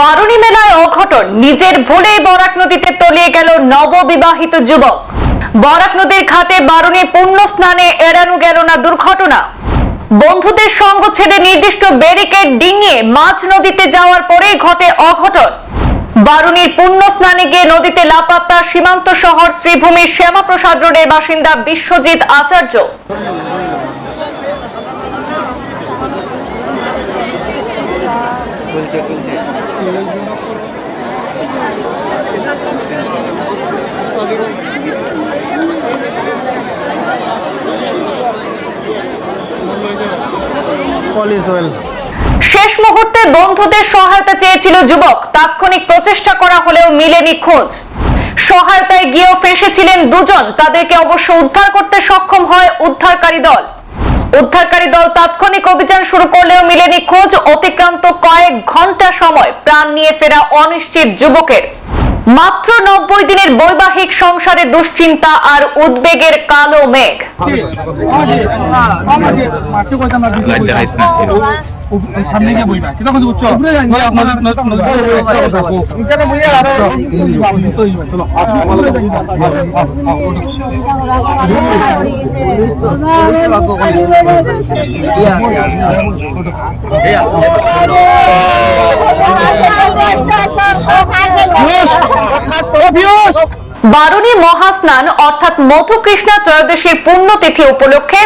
বারুণী মেলায় অঘটন। নিজের ভুলেই বরাক নদীতে তলিয়ে গেল নববিবাহিত যুবক। বরাক নদীর ঘাটে বারুণী পূর্ণ স্নানে এড়ানো গেল না দুর্ঘটনা। বন্ধুদের সঙ্গ ছেড়ে নির্দিষ্ট ব্যারিকেড ডিঙিয়ে মাঝ নদীতে যাওয়ার পরেই ঘটে অঘটন। বারুণীর পূর্ণ স্নানে গিয়ে নদীতে লাপাত্তা সীমান্ত শহর শ্রীভূমির শ্যামাপ্রসাদ রোডের বাসিন্দা বিশ্বজিৎ আচার্য। শেষ মুহূর্তে বন্ধুদের সহায়তা চেয়েছিল যুবক। তাৎক্ষণিক প্রচেষ্টা করা হলেও মিলেনি খোঁজ। সহায়তায় গিয়েও ফেসেছিলেন দুজন। তাদেরকে অবশ্য উদ্ধার করতে সক্ষম হয় উদ্ধারকারী দল। উদ্ধারকারী দল তাৎক্ষণিক অভিযান শুরু করলেও মিলেনি খোঁজ। অতিক্রান্ত কয়েক ঘণ্টা সময় প্রাণ নিয়ে ফেরা অনিশ্চিত যুবকের। মাত্র নব্বই দিনের বৈবাহিক সংসারে দুশ্চিন্তা আর উদ্বেগের কালো মেঘ। বারুণী মহাস্নান, অর্থাৎ মধুকৃষ্ণা ত্রয়োদশীর পুণ্যতিথি উপলক্ষে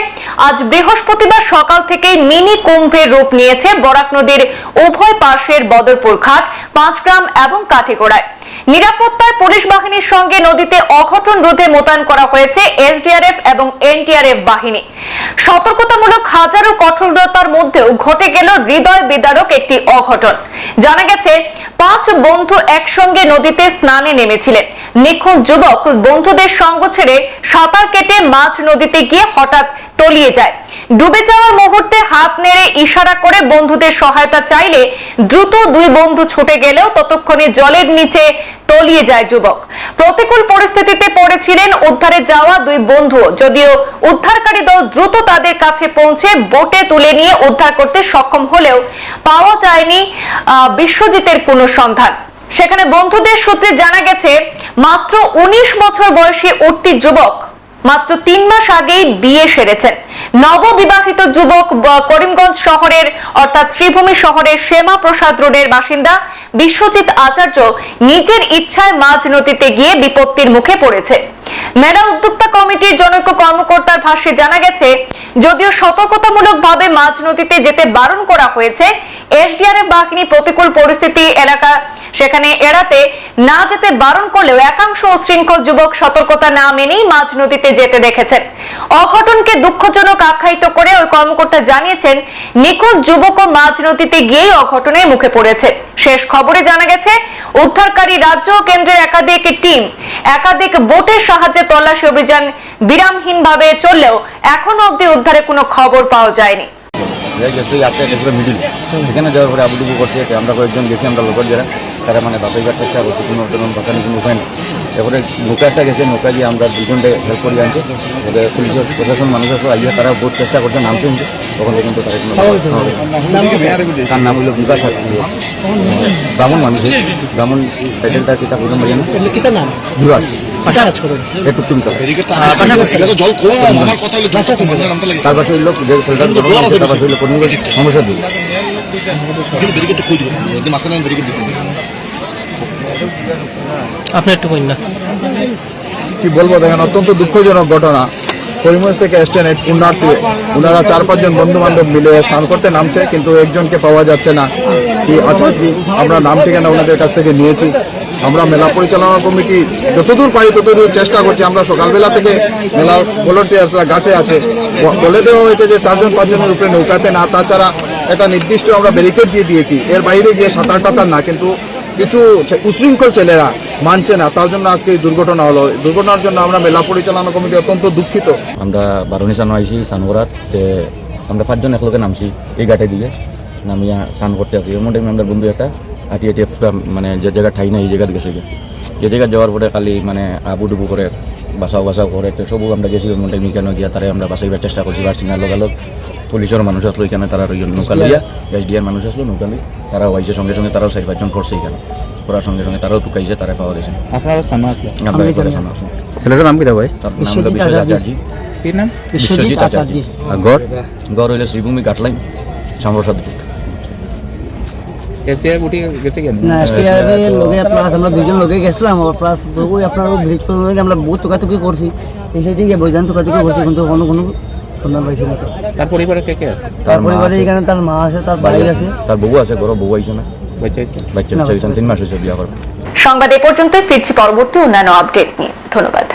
আজ বৃহস্পতিবার সকাল থেকে মিনি কুম্ভের রূপ নিয়েছে বরাক নদীর উভয় পাশের বদরপুর ঘাট পাঁচগ্রাম এবং কাঠিগোড়ায়। নিরাপত্তায় পুলিশ বাহিনীর সঙ্গে নদীতে অঘটন রোধে মোতায়েন করা হয়েছে এসডিআরএফ এবং এনটিআরএফ বাহিনী। সতর্কতামূলক হাজারো কঠোরতার মধ্যেও ঘটে গেল হৃদয় বিদারক একটি অঘটন। জানা গেছে, পাঁচ বন্ধু একসঙ্গে নদীতে স্নানে নেমেছিলেন। নিখোঁজ যুবক বন্ধুদের সঙ্গ ছেড়ে সাঁতার কেটে মাছ নদীতে গিয়ে হঠাৎ তলিয়ে যায়। ডুবে যাওয়ার মুহূর্তে হাত নেড়ে ইশারা করে বন্ধুদের সহায়তা চাইলে দ্রুত দুই বন্ধু ছুটে গেলেও ততক্ষণে জলের নিচে তলিয়ে যায় যুবক। প্রতিকূল পরিস্থিতিতে পড়েছিলেন উদ্ধারে যাওয়া দুই বন্ধু। যদিও উদ্ধারকারী দল দ্রুত তাদের কাছে পৌঁছে বোটে তুলে নিয়ে উদ্ধার করতে সক্ষম হলেও পাওয়া যায়নি বিশ্বজিতের কোনো সন্ধান। সেখানে বন্ধুদের সূত্রে জানা গেছে, মাত্র উনিশ বছর বয়সী উঠতি যুবক মাত্র তিন মাস আগেই বিয়ে সেরেছেন। নববিবাহিত যুবক করিমগঞ্জ শহরের, অর্থাৎ শ্রীভূমি শহরের শ্যামা প্রসাদ রোডের বাসিন্দা বিশ্বজিৎ আচার্য নিজের ইচ্ছায় মাঝ নদীতে গিয়ে বিপত্তির মুখে পড়েছে। মেলা উদ্যোক্তা কমিটির জনৈক কর্মকর্তার ভাষ্যে জানা গেছে, যদিও সতর্কতামূলক ভাবে মাঝ নদীতে যেতে বারণ করা হয়েছে এসডিআরএফ বাহিনী প্রতিকূল পরিস্থিতি এলাকা। সেখানে এড়াতে না যেতে বারণ করলেও একাংশ উশৃঙ্খল যুবক সতর্কতা না মেনেই মাঝ নদীতে যেতে দেখেছেন। অঘটনকে দুঃখজনক আখ্যায়িত করে ওই কর্মকর্তা জানিয়েছেন, নিখোঁজ যুবক ও মাঝ নদীতে গিয়েই অঘটনের মুখে পড়েছে। শেষ খবরে জানা গেছে, উদ্ধারকারী রাজ্য ও কেন্দ্রের একাধিক টিম, একাধিক বোটের সাহায্যে তল্লাশি অভিযান বিরামহীনভাবে চললেও এখনও অবধি উদ্ধারে কোনো খবর পাওয়া যায়নি। যে গেছে যাত্রা গেছিল মিডিল সেখানে যাওয়ার পরে আবুডুবু করছে তো আমরা কয়েকজন গেছি আমরা লোকের যারা। তারা মানে বাপের ঘাট চেষ্টা করছে কোনো তেমন কথা কোনো উপায় নেই এরপরে নৌকাটা গেছে নৌকা দিয়ে আমরা দুজনটে হেল্প করে আনছে। এবার পুলিশের প্রশাসন মানুষ আছে আইয়া তারা বহুত চেষ্টা করছে নামছে তখন কিন্তু তারা কোনো তার নাম হলো বিকাশ ব্রাহ্মণ মানুষ। ব্রাহ্মণ টাইটেলটা কিতা প্রথম বাজে কিতা নাম? বিকাশ পাটা কাজ করেন এ টুকটুম স্যার এটা তো জল কম আমার কথা হলো জল কম আমার নামটা লাগে। তার পাশে হইল যে সেলটার তার পাশে হইল কর্মী সমস্যা দিই কিন্তু ব্যারিকেড কই দিব যদি মাসে নেন ব্যারিকেড দিবেন আপনি একটু কইন না। কি বলব দেখেন অত্যন্ত দুঃখজনক ঘটনা। করিমগঞ্জ থেকে এসছেন এই পুণ্যার্থী। ওনারা চার পাঁচজন বন্ধু বান্ধব মিলে স্নান করতে নামছে কিন্তু একজনকে পাওয়া যাচ্ছে না। কি আচ্ছা জি আমরা নাম ঠিকানা ওনাদের কাছ থেকে নিয়েছি। আমরা মেলা পরিচালনা কমিটি যতদূর পারি ততদূর চেষ্টা করছি। আমরা সকালবেলা থেকে মেলা ভলেন্টিয়ার্সরা ঘাটে আছে। বলে দেওয়া হয়েছে যে চারজন, পাঁচজনের উপরে নৌকাতে না, তাছাড়া একটা নির্দিষ্ট আমরা ব্যারিকেড দিয়ে দিয়েছি। এর বাইরে গিয়ে সাঁতার টাতার না, কিন্তু কিছু উশৃঙ্খল ছেলেরা মানছে না। তার জন্য আজকে এই দুর্ঘটনা হলো। দুর্ঘটনার জন্য আমরা মেলা পরিচালনা কমিটি অত্যন্ত দুঃখিত। আমরা বারুণী স্নান আইসি স্নান করার। তে আমরা পাঁচজন একলগে নামছি এই ঘাটে দিকে নামিয়া স্নান করতে আসি। এর মধ্যে আমাদের বন্ধু একটা। আটি আটি পুরা মানে যে জায়গা ঠাই না এই জায়গা গেছে গিয়ে। এই জায়গা যাওয়ার পরে খালি মানে আবু ডুবু করে বাসাও বাসাও করে তো সবু আমরা গেছি ওর মধ্যে কেন গিয়া তারে আমরা বাসাইবার চেষ্টা করছি বাসি না লোকালোক পুলিশের মানুষ আসলো এখানে তারা নৌকা লইয়া এসডিআর মানুষ আসলো নৌকা লই তারা হয়েছে সঙ্গে সঙ্গে তারাও চার পাঁচজন করছে এখানে করার সঙ্গে সঙ্গে তারাও টুকাইছে তারা পাওয়া গেছে। ছেলেটার নাম কি ভাই? বিশ্বজিৎ আচার্য বিশ্বজিৎ আচার্য গড়? গড় হইলে শ্রীভূমি গাটলাইন সাম্রসাদপুর এসডিআই গুটি গেছে কেন না এসটিআর লগে প্লাস আমরা দুইজন লগে গেছিলাম আর প্লাস ওই আপনার ব্রিজ লগে আমরা বহুত চোকাচুকি করছি এই সাইডে গিয়ে বৈধান চোকাচুকি করছি কিন্তু কোনো কোনো সন্ধান পাইছি না। তার পরিবারে কে কে আছে? তার পরিবারে এখানে তার মা আছে তার ভাই আছে। তার বউ আছে গড় বউ আইছে না। বাচ্চা আছে বাচ্চা না, বাচ্চা বাচ্চা তিন মাস হয়েছে বিয়া করবে সংবাদ এ পর্যন্তই ফিরছি পরবর্তী অন্যান্য আপডেট নিয়ে। ধন্যবাদ।